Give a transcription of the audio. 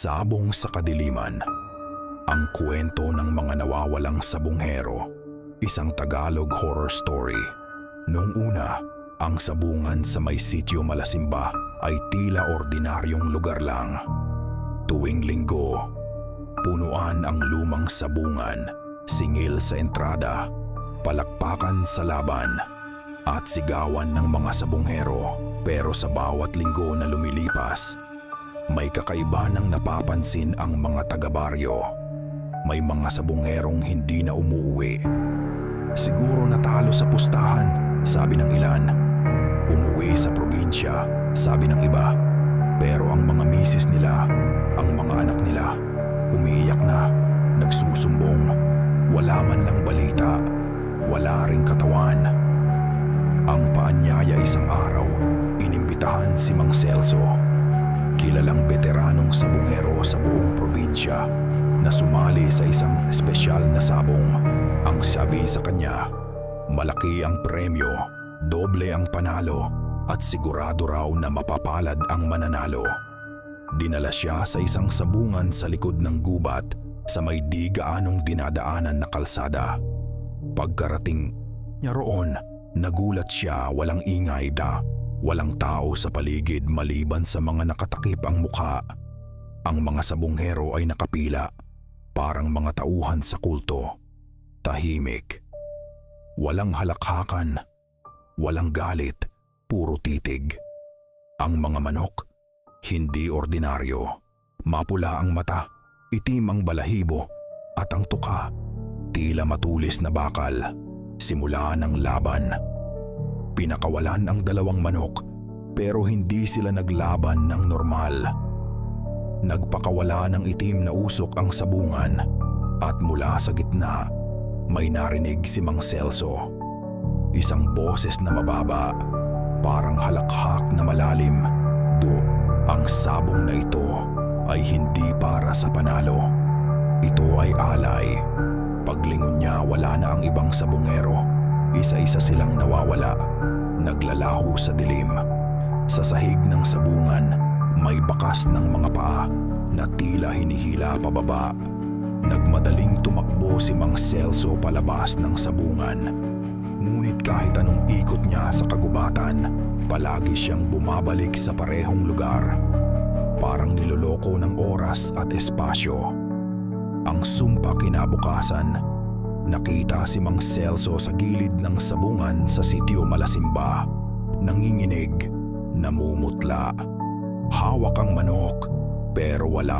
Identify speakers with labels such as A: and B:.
A: Sabong sa Kadiliman Ang kwento ng mga nawawalang sabunghero Isang Tagalog horror story Noong una, ang sabungan sa may sitio Malasimba ay tila ordinaryong lugar lang. Tuwing linggo, punuan ang lumang sabungan, singil sa entrada, palakpakan sa laban, at sigawan ng mga sabunghero. Pero sa bawat linggo na lumilipas, may kakaiba ng napapansin ang mga taga-baryo. May mga sabungherong hindi na umuwi. Siguro natalo sa pustahan, sabi ng ilan. Umuwi sa probinsya, sabi ng iba. Pero ang mga misis nila, ang mga anak nila, umiiyak na, nagsusumbong. Wala man lang balita, wala ring katawan. Ang paanyaya isang araw, inimbitahan si Mang Celso. Kilalang veteranong sabungero sa buong probinsya na sumali sa isang espesyal na sabong. Ang sabi sa kanya, malaki ang premyo, doble ang panalo at sigurado raw na mapapalad ang mananalo. Dinala siya sa isang sabungan sa likod ng gubat sa may di gaanong dinadaanan na kalsada. Pagkarating niya roon, nagulat siya walang ingay da, walang tao sa paligid maliban sa mga nakatakip ang mukha. Ang mga sabunghero ay nakapila, parang mga tauhan sa kulto. Tahimik. Walang halakhakan, walang galit, puro titig. Ang mga manok, hindi ordinaryo. Mapula ang mata, itim ang balahibo, at ang tuka, tila matulis na bakal. Simula ng laban. Pinakawalan ang dalawang manok, pero hindi sila naglaban ng normal. Nagpakawala ng itim na usok ang sabungan, at mula sa gitna, may narinig si Mang Celso. Isang boses na mababa, parang halakhak na malalim. Do, ang sabong na ito ay hindi para sa panalo. Ito ay alay. Paglingon niya wala na ang ibang sabongero. Isa-isa silang nawawala. Naglalaho sa dilim. Sa sahig ng sabungan, may bakas ng mga paa na tila hinihila pababa. Nagmadaling tumakbo si Mang Celso palabas ng sabungan. Ngunit kahit anong ikot niya sa kagubatan, palagi siyang bumabalik sa parehong lugar. Parang niloloko ng oras at espasyo. Ang sumpa kinabukasan, nakita si Mang Celso sa gilid ng sabungan sa sitio Malasimba. Nanginginig, namumutla. Hawak ang manok, pero wala